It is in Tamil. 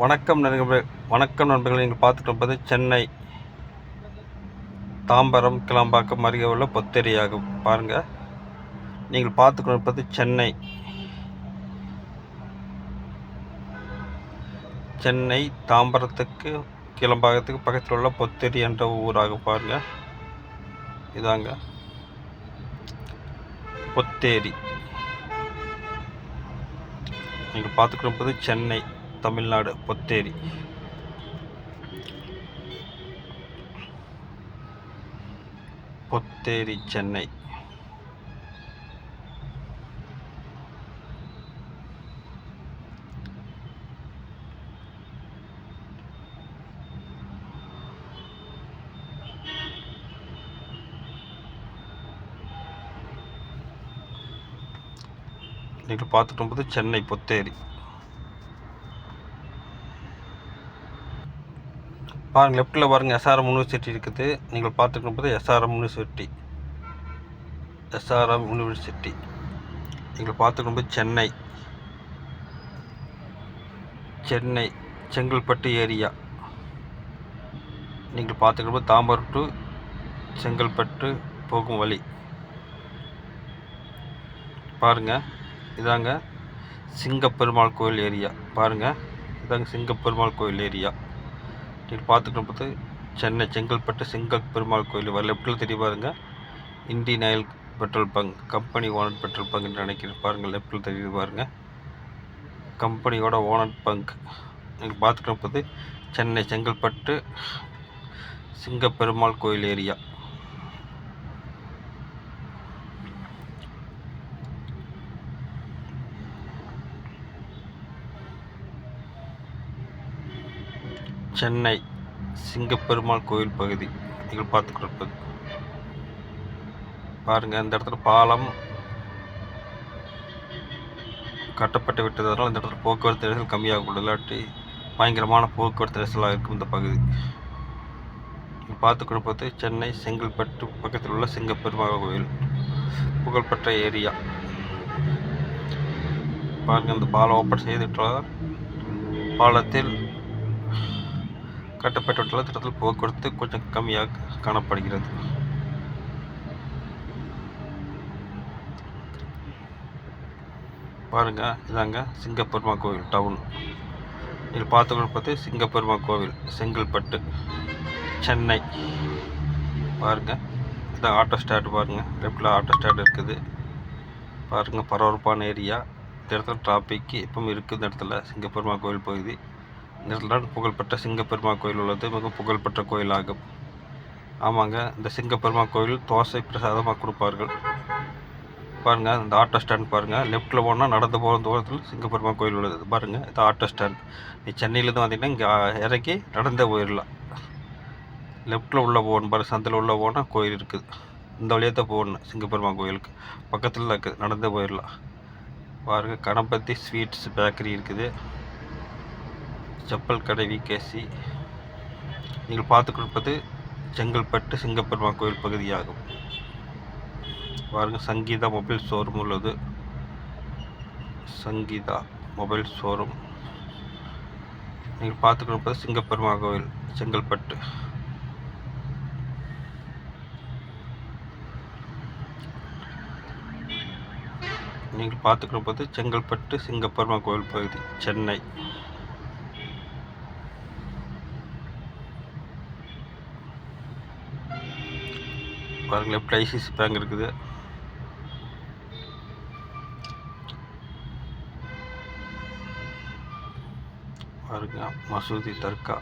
வணக்கம் நண்பர்களே வணக்கம் நண்பர்கள். நீங்கள் பார்த்துட்டு இருப்பது சென்னை தாம்பரம் கிளம்பாக்கம் அருகே உள்ள பொத்தேரியாகும். பாருங்கள் நீங்கள் பார்த்து இருப்பது சென்னை. சென்னை தாம்பரத்துக்கு கிளம்பாக்கத்துக்கு பக்கத்தில் உள்ள பொத்தேரி என்ற ஊராக பாருங்கள் இதாங்க பொத்தேரி. நீங்கள் பார்த்துக்கணும் இருப்பது சென்னை. தமிழ்நாடு பொத்தேரி. பொத்தேரி சென்னை. நீங்கள் பார்த்துட்டு போது சென்னை பொத்தேரி. பாருங்கள் லெஃப்ட்டில் பாருங்கள் எஸ்ஆர்எம் யூனிவர்சிட்டி இருக்குது. நீங்கள் பார்த்துக்கணும் போது எஸ்ஆர்எம் யூனிவர்சிட்டி எஸ்ஆர்எம் யூனிவர்சிட்டி நீங்கள் பார்த்துக்கணும் போது சென்னை. சென்னை செங்கல்பட்டு ஏரியா. நீங்கள் பார்த்துட்டு தாம்பரம் டு செங்கல்பட்டு போகும் வழி. பாருங்கள் இதாங்க சிங்கப்பெருமாள் கோயில் ஏரியா. பாருங்கள் இதாங்க சிங்கப்பெருமாள் கோயில் ஏரியா. நீங்கள் பார்த்துக்கிட்டு பார்த்து சென்னை செங்கல்பட்டு செங்கல் பெருமாள் கோயில் வர லெஃப்ட்டில் தெரிய பாருங்கள் Indian Oil petrol bunk company owner petrol பங்க்னு நினைக்கிறேன் பாருங்கள் லெஃப்டில் தெரியுது பாருங்கள் கம்பெனியோட ஓனர் பங்க். நீங்கள் பார்த்துக்கிட்டு பார்த்து சென்னை செங்கல்பட்டு சிங்கப்பெருமாள் கோயில் ஏரியா. சென்னை சிங்கப்பெருமாள் கோயில் பகுதி. நீங்கள் பார்த்து கொடுப்பது பாருங்கள் இந்த இடத்துல பாலம் கட்டப்பட்டு விட்டதனால் இந்த இடத்துல போக்குவரத்து நெரிசல் கூட இல்லாட்டி பயங்கரமான போக்குவரத்து நெரிசலாக இருக்கும் இந்த பகுதி. பார்த்து கொடுப்பது சென்னை செங்கல்பட்டு பக்கத்தில் உள்ள சிங்கப்பெருமாள் கோயில். புகழ்பெற்ற ஏரியா. பாருங்கள் இந்த பாலம் ஓப்பன் செய்துவிட்டால் பாலத்தில் கட்டப்பட்டுள்ள திட்டத்தில் போக்குவரத்து கொஞ்சம் கம்மியாக காணப்படுகிறது. பாருங்க இதாங்க சிங்கப்பெருமா கோவில் டவுன் இதில் பார்த்து சிங்கப்பெருமா கோவில் செங்கல்பட்டு சென்னை. பாருங்க இதான் ஆட்டோ ஸ்டாண்ட் பாருங்க லெஃப்டில் ஆட்டோ ஸ்டாண்ட் இருக்குது. பாருங்க பரபரப்பான ஏரியா இந்த இடத்துல டிராஃபிக் இப்பவும் இருக்குது இந்த இடத்துல சிங்கப்பெருமா கோவில் பகுதி. இந்த இடத்துல தான் புகழ்பெற்ற சிங்கப்பெருமா கோயில் உள்ளது மிக புகழ்பெற்ற கோயிலாகும் ஆமாங்க இந்த சிங்கப்பெருமா கோயில் தோசை பிரசாதமாக கொடுப்பார்கள். பாருங்கள் இந்த ஆட்டோ ஸ்டாண்ட் பாருங்கள் லெஃப்ட்டில் போனால் நடந்து போகிற தூரத்தில் சிங்கப்பெருமா கோயில் உள்ளது. பாருங்கள் இது ஆட்டோ ஸ்டாண்ட். நீ சென்னையிலேருந்து வந்தீங்கன்னா இங்கே இறக்கி நடந்தே போயிடலாம். லெஃப்ட்டில் உள்ளே போகணும் பாரு சந்தில் உள்ளே போனால் கோயில் இருக்குது. இந்த வழியாக தான் போகணும் சிங்கப்பெருமா கோயிலுக்கு. பக்கத்தில் தான் இருக்குது நடந்தே போயிடலாம். பாருங்கள் கணபதி ஸ்வீட்ஸ் பேக்கரி இருக்குது. செப்பல் கடை விகேசி நீங்கள் பார்த்து கொடுப்பது செங்கல்பட்டு சிங்கப்பெருமா கோயில் பகுதியாகும். பாருங்கள் சங்கீதா மொபைல் ஷோரூம் உள்ளது. Sangeetha mobile showroom. நீங்கள் பார்த்து கொடுப்பது சிங்கப்பெருமா கோயில் செங்கல்பட்டு. நீங்கள் பார்த்து செங்கல்பட்டு சிங்கப்பெருமா கோவில் பகுதி சென்னை. பாருங்க லெஃப்ட் ஐசிசி பேங்க் இருக்குது. பாருங்க மசூதி தர்கா.